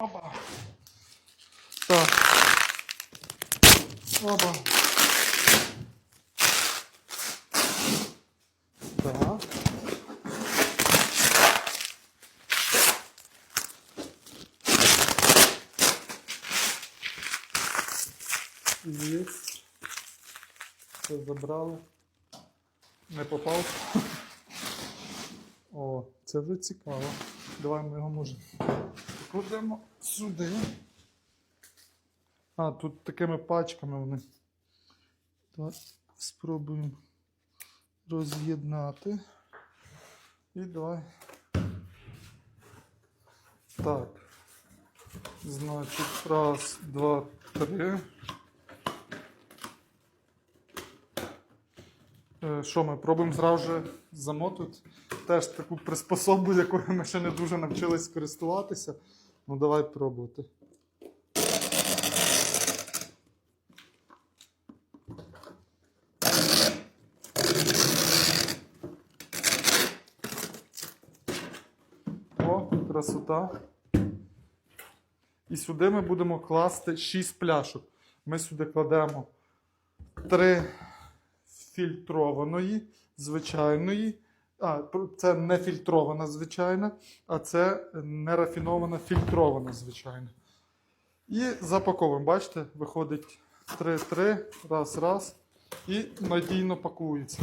Опа. Так. Опа. Так. Є. Це забрали. Не попав. О, це вже цікаво. Давай ми його може покладемо сюди. А, тут такими пачками вони. Давай спробуємо роз'єднати. І давай. Так. Значить, раз, два, три. Що ми пробуємо зразу же замотувати? Теж таку приспособу, якою ми ще не дуже навчились користуватися. Ну давай пробувати. О, красота. І сюди ми будемо класти 6 пляшок. Ми сюди кладемо 3 фільтрованої, звичайної. А, це не фільтрована звичайна, а це нерафінована фільтрована звичайна. І запаковуємо. Бачите, виходить 3-3, раз, раз. І надійно пакується.